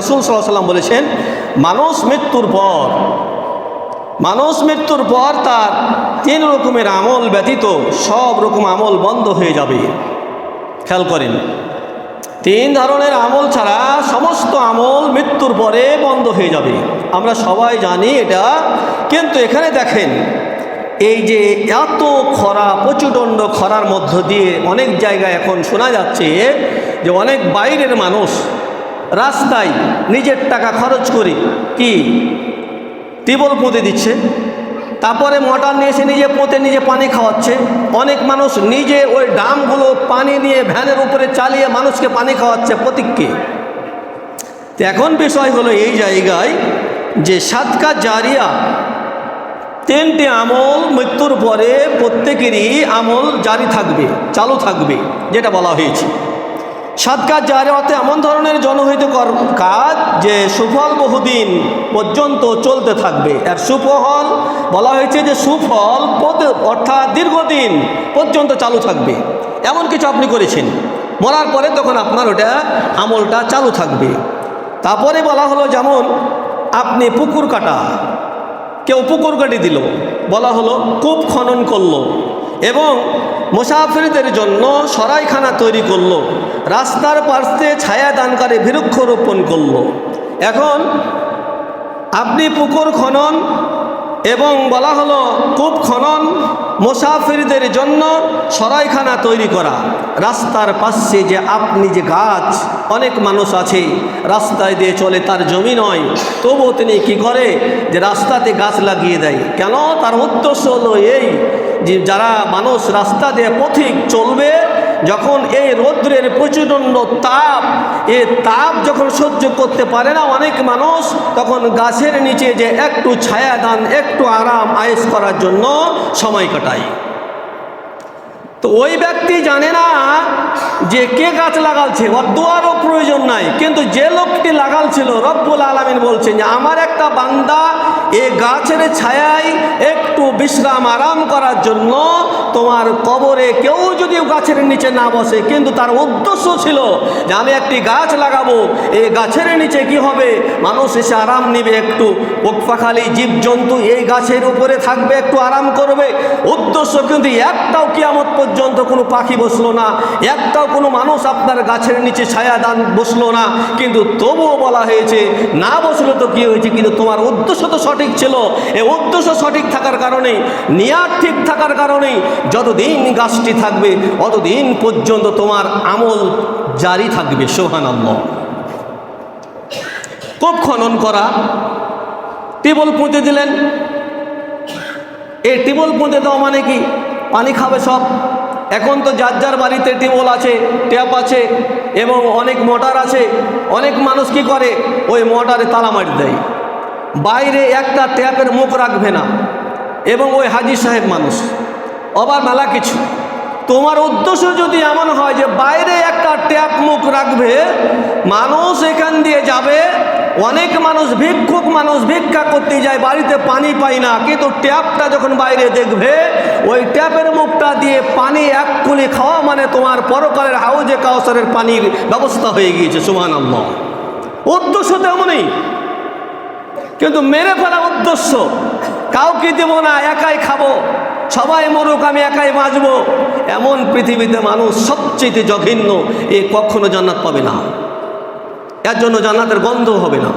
রসুল সাল্লাহ সাল্লাম বলেছেন, মানুষ মৃত্যুর পর, মানুষ মৃত্যুর পর তার তিন রকমের আমল ব্যতীত সব রকম আমল বন্ধ হয়ে যাবে। খেয়াল করেন, তিন ধরনের আমল ছাড়া সমস্ত আমল মৃত্যুর পরে বন্ধ হয়ে যাবে। আমরা সবাই জানি এটা, কিন্তু এখানে দেখেন, এই যে এত খরা প্রচুদণ্ড খরার মধ্য দিয়ে অনেক জায়গায় এখন শোনা যাচ্ছে যে অনেক বাইরের মানুষ রাস্তায় নিজের টাকা খরচ করে, কি? টিবল পুঁতে দিচ্ছে। তারপরে মোটর নিয়ে এসে নিজে পোঁতে, নিজে পানি খাওয়াচ্ছে। অনেক মানুষ নিজে ওই ডামগুলো পানি নিয়ে ভ্যানের উপরে চালিয়ে মানুষকে পানি খাওয়াচ্ছে প্রতীককে। তো এখন বিষয় হলো এই জায়গায় যে সাতকা জারিয়া, তিনটি আমল মৃত্যুর পরে প্রত্যেকেরই আমল জারি থাকবে, চালু থাকবে, যেটা বলা হয়েছে। সাত কাজ জারি অর্থে এমন ধরনের জনহিত কাজ যে সুফল বহুদিন পর্যন্ত চলতে থাকবে। আর সুফল বলা হয়েছে যে সুফল অর্থাৎ দীর্ঘদিন পর্যন্ত চালু থাকবে। এমন কিছু আপনি করেছেন। মরার পরে তখন আপনার ওটা আমলটা চালু থাকবে। তারপরে বলা হলো যেমন আপনি পুকুর কাটা, কেউ পুকুর কাটি দিল, বলা হলো কূপ খনন করল এবং মুসাফিরদের জন্য সরাইখানা তৈরি করল। রাস্তার পাশে ছায়া দানকারী বৃক্ষরোপণ করল। এখন আপনি পুকুর খনন এবং বলা হলো কূপ খনন মুসাফিরদের জন্য সরাইখানা তৈরি করা। রাস্তার পাশে যে আপনি যে গাছ, অনেক মানুষ আছে, রাস্তায় দিয়ে চলে তার জমি নয়। তবুও তিনি কি করে? যে রাস্তাতে গাছ লাগিয়ে দেয়। কেন? তার উদ্দেশ্য হলো এই যে যারা মানুষ রাস্তা দিয়ে পথিক চলবে যখন এই রৌদ্রের প্রচণ্ড তাপ, এ তাপ যখন সহ্য করতে পারে না অনেক মানুষ, তখন গাছের নিচে যে একটু ছায়া দান একটু আরাম আয়েস করার জন্য সময় কাটায়। তো ওই ব্যক্তি জানে না যে কে গাছ লাগালছে দোয়ারও প্রয়োজন নাই। কিন্তু যে লোকটি লাগালছিল, রব্বুল আলমিন বলছেন যে, আমার একটা বান্দা এ গাছের ছায়ায় একটু বিশ্রাম আরাম করার জন্য তোমার কবরে কেউ যদি গাছের নিচে না বসে, কিন্তু তার উদ্দেশ্য ছিল যে আমি একটি গাছ লাগাবো। এই গাছের নিচে কি হবে? মানুষ এসে আরাম নিবে একটু। পোকপাখালি, জীবজন্তু এই গাছের উপরে থাকবে, একটু আরাম করবে। উদ্দেশ্য কিন্তু একটাও কিয়ামত পর্যন্ত কোনো পাখি বসল না। একটাও কোনো মানুষ আপনার গাছের নিচে ছায়া দান বসল না। কিন্তু তবুও বলা হয়েছে, না বসল তো কী হয়েছে? কিন্তু তোমার উদ্দেশ্য তো সঠিক ছিল। এই উদ্দেশ্য সঠিক থাকার কারণেই নিয়ার ঠিক থাকার কারণেই যতদিন গাছটি থাকবে, অতদিন পর্যন্ত তোমার আমল জারি থাকবে সোহান কোপ খনন করা, টিবল পুঁতে দিলেন। এই টিবল পুঁতে দেওয়া মানে কি? পানি খাবে সব। এখন তো যার যার বাড়িতে টিবল আছে, ট্যাপ আছে, এবং অনেক মোটর আছে, অনেক মানুষ কি করে? ওই মোটরে তালা মারি দেয়। বাইরে একটা ট্যাপের মুখ রাখবে না। এবং ওই হাজি সাহেব মানুষ। অবার মেলা কিছু। তোমার উদ্দেশ্য যদি এমন হয় যে বাইরে একটা ট্যাপ মুখ রাখবে, মানুষ এখান দিয়ে যাবে, অনেক মানুষ ভিক্ষুক মানুষ ভিক্ষা করতে যায়, বাড়িতে পানি পায় না, কিন্তু ট্যাপটা যখন বাইরে দেখবে, ওই ট্যাপের মুখটা দিয়ে পানি এক কুলি খাওয়া মানে তোমার পরকালের হাউজে কাউসারের পানির ব্যবস্থা হয়ে গিয়েছে সুমান উদ্দেশ্য তেমনই। কিন্তু মেরে ফেলা উদ্দেশ্য কাউকে দেবো না, একাই খাব। সবাই মরুক, আমি একাই বাঁচবো। এমন পৃথিবীতে মানুষ সবচেয়ে জঘিন্য, এ কখনো জান্নাত পাবে না। এর জন্য জান্নাতের গন্ধ হবে না।